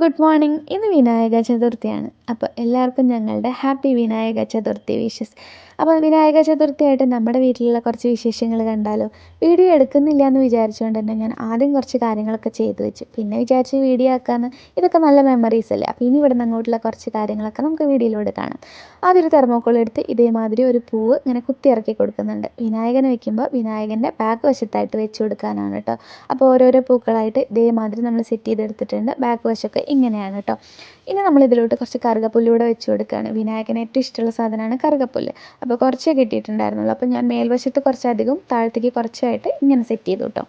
Good morning ഇന്ന് വിനായക ചതുർത്ഥിയാണ്. അപ്പോൾ എല്ലാവർക്കും ഞങ്ങളുടെ ഹാപ്പി വിനായക ചതുർത്ഥി വിഷസ് അപ്പോൾ വിനായക ചതുർത്ഥിയായിട്ട് നമ്മുടെ വീട്ടിലുള്ള കുറച്ച് വിശേഷങ്ങൾ കണ്ടാലോ? വീഡിയോ എടുക്കുന്നില്ല എന്ന് വിചാരിച്ചുകൊണ്ട് തന്നെ ഞാൻ ആദ്യം കുറച്ച് കാര്യങ്ങളൊക്കെ ചെയ്തു വെച്ചു. പിന്നെ വിചാരിച്ച് വീഡിയോ ആക്കാമെന്ന് ഇതൊക്കെ നല്ല മെമ്മറീസ് അല്ലേ? അപ്പോൾ ഇനി ഇവിടെ നിന്ന് അങ്ങോട്ടുള്ള കുറച്ച് കാര്യങ്ങളൊക്കെ നമുക്ക് വീഡിയോയിലൂടെ കാണാം. ആദ്യം തെർമോക്കോൾ എടുത്ത് ഇതേമാതിരി ഒരു പൂവ് ഇങ്ങനെ കുത്തി ഇറക്കി കൊടുക്കുന്നുണ്ട്. വിനായകനെ വെക്കുമ്പോൾ വിനായകന്റെ ബാക്ക് വശത്തായിട്ട് വെച്ച് കൊടുക്കാനാണ് കേട്ടോ. അപ്പോൾ ഓരോരോ പൂക്കളായിട്ട് ഇതേമാതിരി നമ്മൾ സെറ്റ് ചെയ്തെടുത്തിട്ടുണ്ട്. ബാക്ക് വശമൊക്കെ ഇങ്ങനെയാണ് കേട്ടോ ഇനി നമ്മൾ ഇതിലോട്ട് കുറച്ച് കറുകപ്പുല്ലൂടെ വെച്ച് കൊടുക്കുകയാണ് വിനായകന് ഏറ്റവും ഇഷ്ടമുള്ള സാധനമാണ് കറുകപ്പുല്ല്. അപ്പോൾ കുറച്ചേ കിട്ടിയിട്ടുണ്ടായിരുന്നുള്ളൂ. അപ്പോൾ ഞാൻ മേൽവശത്ത് കുറച്ചധികം താഴത്തേക്ക് കുറച്ചായിട്ട് ഇങ്ങനെ സെറ്റ് ചെയ്തു കേട്ടോ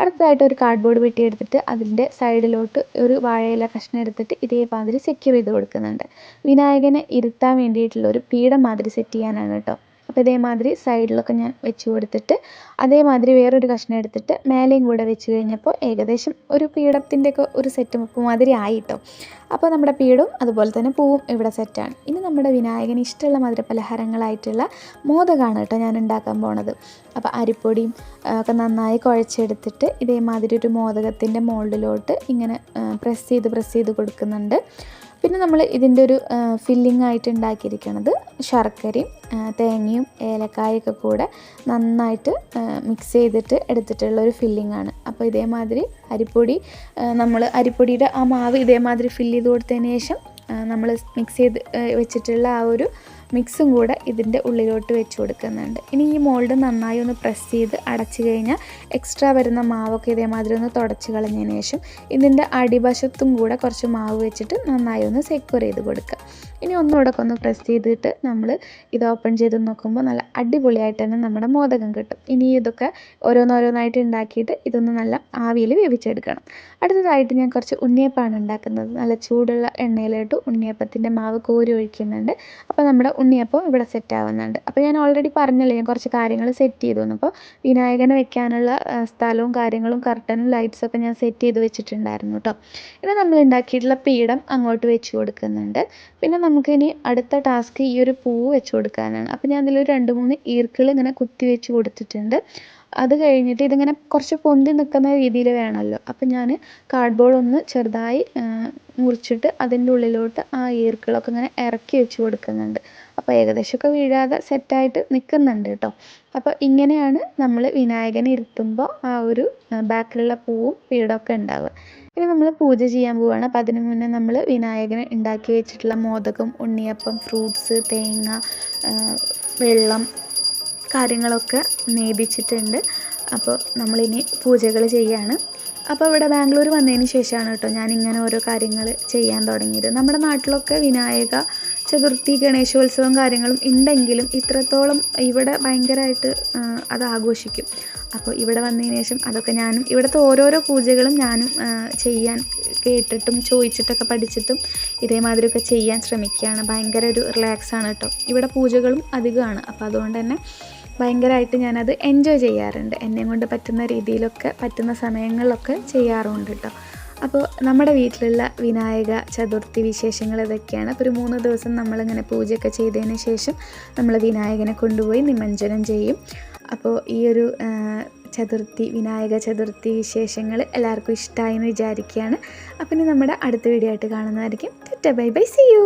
അടുത്തതായിട്ട് ഒരു കാർഡ്ബോർഡ് പെട്ടി എടുത്തിട്ട് അതിന്റെ സൈഡിലോട്ട് ഒരു വാഴയില കഷ്ണം എടുത്തിട്ട് ഇതേമാതിരി സെക്യൂർ ചെയ്ത് കൊടുക്കുന്നുണ്ട്. വിനായകനെ ഇരുത്താൻ വേണ്ടിയിട്ടുള്ള ഒരു പീഠം മാതിരി സെറ്റ് ചെയ്യാനാണ് കേട്ടോ അപ്പോൾ ഇതേമാതിരി സൈഡിലൊക്കെ ഞാൻ വെച്ച് കൊടുത്തിട്ട് അതേമാതിരി വേറൊരു കഷ്ണം എടുത്തിട്ട് മേലെയും കൂടെ വെച്ച് കഴിഞ്ഞപ്പോൾ ഏകദേശം ഒരു പീഠത്തിന്റെയൊക്കെ ഒരു സെറ്റ് മുപ്പ് മാതിരി ആയി കേട്ടോ അപ്പോൾ നമ്മുടെ പീഠവും അതുപോലെ തന്നെ പൂവും ഇവിടെ സെറ്റാണ് ഇനി നമ്മുടെ വിനായകന് ഇഷ്ടമുള്ള മധുര പലഹാരങ്ങളായിട്ടുള്ള മോദകമാണ് കേട്ടോ ഞാൻ ഉണ്ടാക്കാൻ പോണത്. അപ്പോൾ അരിപ്പൊടിയും ഒക്കെ നന്നായി കുഴച്ചെടുത്തിട്ട് ഇതേമാതിരി ഒരു മോദകത്തിന്റെ മോൾഡിലോട്ട് ഇങ്ങനെ പ്രസ് ചെയ്ത് പ്രസ് ചെയ്ത് കൊടുക്കുന്നുണ്ട്. പിന്നെ നമ്മൾ ഇതിന്റെ ഒരു ഫില്ലിംഗ് ആയിട്ട് ഉണ്ടാക്കിയിരിക്കുന്നത് ശർക്കരയും തേങ്ങയും ഏലക്കായൊക്കെ കൂടെ നന്നായിട്ട് മിക്സ് ചെയ്തിട്ട് എടുത്തിട്ടുള്ള ഒരു ഫില്ലിംഗ് ആണ്. അപ്പോൾ ഇതേമാതിരി അരിപ്പൊടി നമ്മൾ അരിപ്പൊടിയുടെ ആ മാവ് ഇതേമാതിരി ഫില്ല് ചെയ്ത് കൊടുത്തതിന് ശേഷം നമ്മൾ മിക്സ് ചെയ്ത് വെച്ചിട്ടുള്ള ആ ഒരു മിക്സും കൂടെ ഇതിന്റെ ഉള്ളിലോട്ട് വെച്ച് കൊടുക്കുന്നുണ്ട്. ഇനി ഈ മോൾഡ് നന്നായി ഒന്ന് പ്രസ് ചെയ്ത് അടച്ചു കഴിഞ്ഞാൽ എക്സ്ട്രാ വരുന്ന മാവൊക്കെ ഇതേമാതിരി ഒന്ന് തുടച്ച് കളഞ്ഞതിന് ശേഷം ഇതിന്റെ അടിവശത്തും കൂടെ കുറച്ച് മാവ് വെച്ചിട്ട് നന്നായി ഒന്ന് സെക്യൂർ ചെയ്ത് കൊടുക്കുക. ഇനി ഒന്നുകൂടെ ഒന്ന് പ്രസ് ചെയ്തിട്ട് നമ്മൾ ഇത് ഓപ്പൺ ചെയ്ത് നോക്കുമ്പോൾ നല്ല അടിപൊളിയായിട്ട് തന്നെ നമ്മുടെ മോദകം കിട്ടും. ഇനി ഇതൊക്കെ ഓരോന്നോരോന്നായിട്ട് ഉണ്ടാക്കിയിട്ട് ഇതൊന്ന് നല്ല ആവിയിൽ വേവിച്ചെടുക്കണം. അടുത്തതായിട്ട് ഞാൻ കുറച്ച് ഉണ്ണിയപ്പമാണ് ഉണ്ടാക്കുന്നത്. നല്ല ചൂടുള്ള എണ്ണയിലോട്ട് ഉണ്ണിയപ്പത്തിന്റെ മാവ് കോരി ഒഴിക്കുന്നുണ്ട്. അപ്പോൾ നമ്മുടെ ഉണ്ണിയപ്പം ഇവിടെ സെറ്റ് ആവുന്നുണ്ട്. അപ്പോൾ ഞാൻ ഓൾറെഡി പറഞ്ഞല്ലോ ഞാൻ കുറച്ച് കാര്യങ്ങൾ സെറ്റ് ചെയ്തു അപ്പോൾ വിനായകനെ വെക്കാനുള്ള സ്ഥലവും കാര്യങ്ങളും കർട്ടനും ലൈറ്റ്സൊക്കെ ഞാൻ സെറ്റ് ചെയ്ത് വെച്ചിട്ടുണ്ടായിരുന്നു കേട്ടോ. ഇത് നമ്മൾ ഉണ്ടാക്കിയിട്ടുള്ള പീഠം അങ്ങോട്ട് വെച്ച് കൊടുക്കുന്നുണ്ട്. പിന്നെ നമുക്കിനി അടുത്ത ടാസ്ക് ഈ ഒരു പൂവ് വെച്ച് കൊടുക്കാനാണ്. അപ്പോൾ ഞാൻ അതിലൊരു രണ്ട് മൂന്ന് ഈർക്കിൾ ഇങ്ങനെ കുത്തി വെച്ച് കൊടുത്തിട്ടുണ്ട്. അത് കഴിഞ്ഞിട്ട് ഇതിങ്ങനെ കുറച്ച് പൊന്തി നിൽക്കുന്ന രീതിയിൽ വേണമല്ലോ. അപ്പം ഞാൻ കാർഡ്ബോർഡ് ഒന്ന് ചെറുതായി മുറിച്ചിട്ട് അതിന്റെ ഉള്ളിലോട്ട് ആ ഈർക്കിളൊക്കെ ഇങ്ങനെ ഇറക്കി വെച്ച് കൊടുക്കുന്നുണ്ട്. അപ്പോൾ ഏകദേശമൊക്കെ വീഴാതെ സെറ്റായിട്ട് നിൽക്കുന്നുണ്ട് കേട്ടോ. അപ്പോൾ ഇങ്ങനെയാണ് നമ്മൾ വിനായകനെ ഇരുത്തുമ്പോൾ ആ ഒരു ബാക്കിലുള്ള പൂവും പീഠമൊക്കെ ഉണ്ടാവുക. ഇനി നമ്മൾ പൂജ ചെയ്യാൻ പോവുകയാണ് അപ്പോൾ അതിന് മുന്നേ നമ്മൾ വിനായകന് ഉണ്ടാക്കി വെച്ചിട്ടുള്ള മോദകം ഉണ്ണിയപ്പം ഫ്രൂട്ട്സ് തേങ്ങ വെള്ളം കാര്യങ്ങളൊക്കെ നേദിച്ചിട്ടുണ്ട് അപ്പോൾ നമ്മളിനി പൂജകൾ ചെയ്യാണ്. അപ്പോൾ ഇവിടെ ബാംഗ്ലൂർ വന്നതിന് ശേഷമാണ് കേട്ടോ ഞാൻ ഇങ്ങനെ ഓരോ കാര്യങ്ങൾ ചെയ്യാൻ തുടങ്ങിയത്. നമ്മുടെ നാട്ടിലൊക്കെ വിനായക ചതുർത്ഥി ഗണേശോത്സവം കാര്യങ്ങളും ഉണ്ടെങ്കിലും ഇത്രത്തോളം ഇവിടെ ഭയങ്കരമായിട്ട് അത് ആഘോഷിക്കും. അപ്പോൾ ഇവിടെ വന്നതിന് ശേഷം അതൊക്കെ ഞാനും ഇവിടുത്തെ ഓരോരോ പൂജകളും ഞാനും ചെയ്യാൻ കേട്ടിട്ടും ചോദിച്ചിട്ടൊക്കെ പഠിച്ചിട്ടും ഇതേമാതിരിയൊക്കെ ചെയ്യാൻ ശ്രമിക്കുകയാണ്. ഭയങ്കര ഒരു റിലാക്സ് ആണ് കേട്ടോ. ഇവിടെ പൂജകളും അധികമാണ്. അപ്പോൾ അതുകൊണ്ട് തന്നെ ഭയങ്കരമായിട്ട് ഞാനത് എൻജോയ് ചെയ്യാറുണ്ട്. എന്നെ കൊണ്ട് പറ്റുന്ന രീതിയിലൊക്കെ പറ്റുന്ന സമയങ്ങളിലൊക്കെ ചെയ്യാറുണ്ട് കേട്ടോ. അപ്പോൾ നമ്മുടെ വീട്ടിലുള്ള വിനായക ചതുർത്ഥി വിശേഷങ്ങൾ ഇതൊക്കെയാണ്. അപ്പോൾ ഒരു മൂന്ന് ദിവസം നമ്മളിങ്ങനെ പൂജയൊക്കെ ചെയ്തതിന് ശേഷം നമ്മൾ വിനായകനെ കൊണ്ടുപോയി നിമഞ്ജനം ചെയ്യും. അപ്പോൾ ഈ ഒരു ചതുർത്ഥി വിനായക ചതുർത്ഥി വിശേഷങ്ങൾ എല്ലാവർക്കും ഇഷ്ടമായി എന്ന് വിചാരിക്കുകയാണ്. അപ്പം ഇനി നമ്മുടെ അടുത്ത വീഡിയോ ആയിട്ട് കാണുന്നതായിരിക്കും. Bye bye see you!